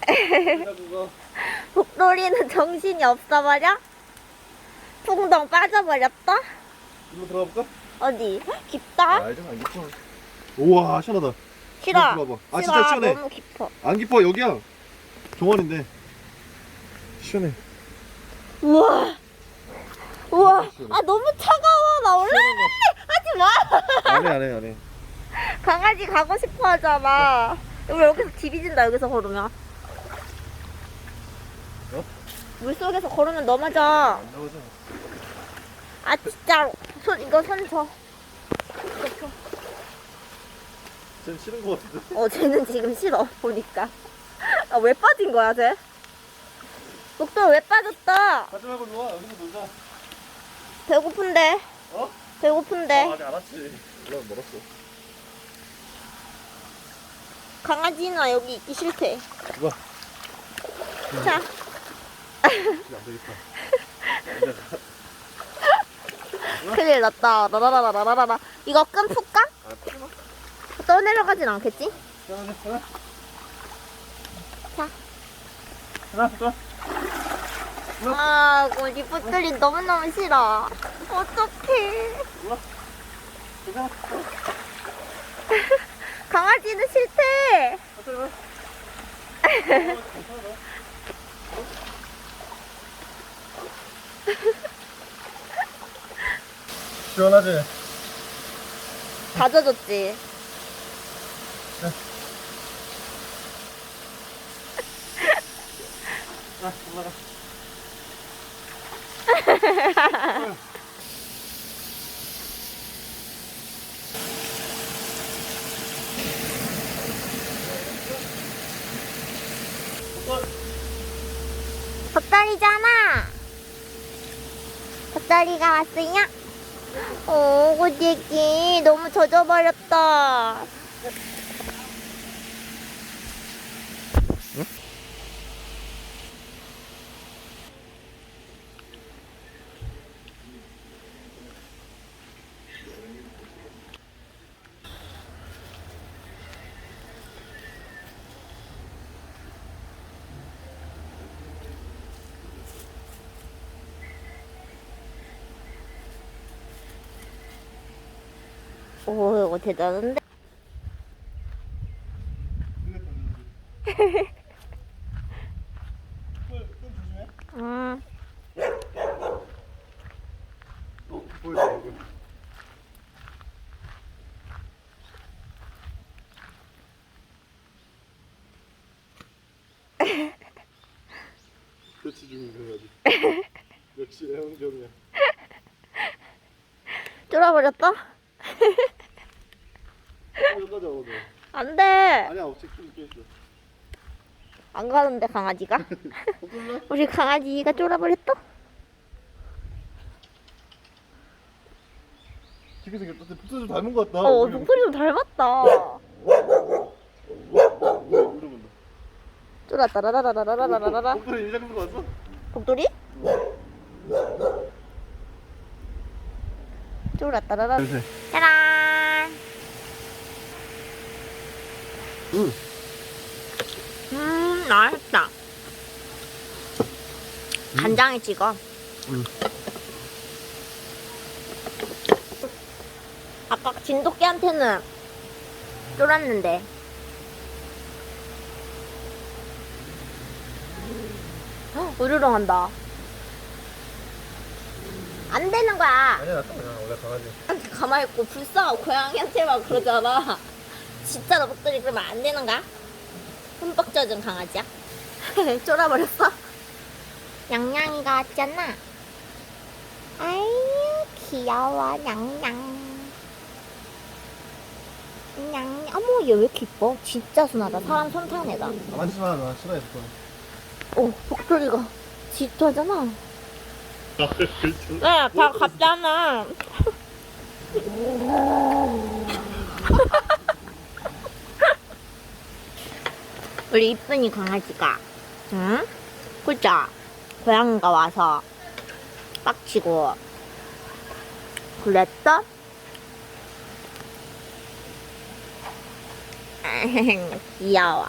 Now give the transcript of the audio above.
복돌이는 정신이 없어버려? 풍덩 빠져버렸다? 이거 들어가 볼까? 어디? 깊다? 아, 좀 안 깊어. 우와, 시원하다. 싫어. 들어가 봐. 아, 싫어. 진짜 시원해. 너무 깊어. 안 깊어, 여기야. 종원인데. 시원해. 우와. 우와. 아 너무 차가워. 나 원래 하지 마. 안 해, 안 해, 안 해. 강아지 가고 싶어 하잖아. 우리 여기서 디비진다 여기서 걸으면. 어? 물속에서 걸으면 넘어져. 안 나오자. 아 진짜로. 손 이거 손 줘. 이거 줘. 싫은 거 같은데. 어 쟤는 지금 싫어 보니까. 아 왜 빠진 거야 쟤? 목도 왜 빠졌다? 가지 말고 누워. 여기서 놀자. 배고픈데. 어? 배고픈데. 아, 아직 알았지. 올라 멀었어. 강아지는 여기 있기 싫대. 이거. 자. 안 되겠다. 큰일 났다. 라라라라라라라. 이거 끈 풀까? 아, 끊어. 떠내려가진 않겠지? 하나, 하나. 자. 하나, 하나. 아, 우리 리포트리 너무너무 싫어. 어떡해. 강아지는 싫대. 하나. 시원하지? 다 젖었지. 아, 올라가. 닭다리잖아. 닭다리가 왔으냐? 오, 고데기 너무 젖어버렸다. 오, 이거 대단한데? 그렇지. 역시 애완견이야. 쫄아버렸다? 여기까지 오고. 안 돼. 아니야, 없지. 좀 있게 있어. 안 가는데, 강아지가? 우리 강아지가 쫄아버렸다? 되게 생겼다. 복수 좀 닮은 것 같다. 어, 목소리 좀 닮았다. 이러고 쫄았다, 라라라라라라라라. 복돌이 이장님 거 왔어? 복돌이? 쫄았다, 라라. 요새. 짜란! 응. 음, 맛있다. 간장에 찍어. 응. 아까 진돗개한테는 쫄았는데. 헉, 으르렁 한다. 안 되는 거야. 아니야, 딱 그냥 원래 강아지. 한테 가만히 있고 불쌍하고 고양이한테 막 그러잖아. 진짜 너 목소리 그러면 안 되는가? 흠뻑 젖은 강아지야? 쫄아버렸어? 양양이가 왔잖아. 아유 귀여워 양양. 양 어머 얘 왜 이렇게 이뻐? 진짜 순하다. 사람 손 타는 애다. 가만히 있으나 싫어했을 거야. 오 목소리가 질투하잖아. 아, 그렇죠. 네, 다 갔잖아. 우리 이쁜이 강아지가, 응? 그죠? 고양이가 와서 빡치고 그랬어? 귀여워.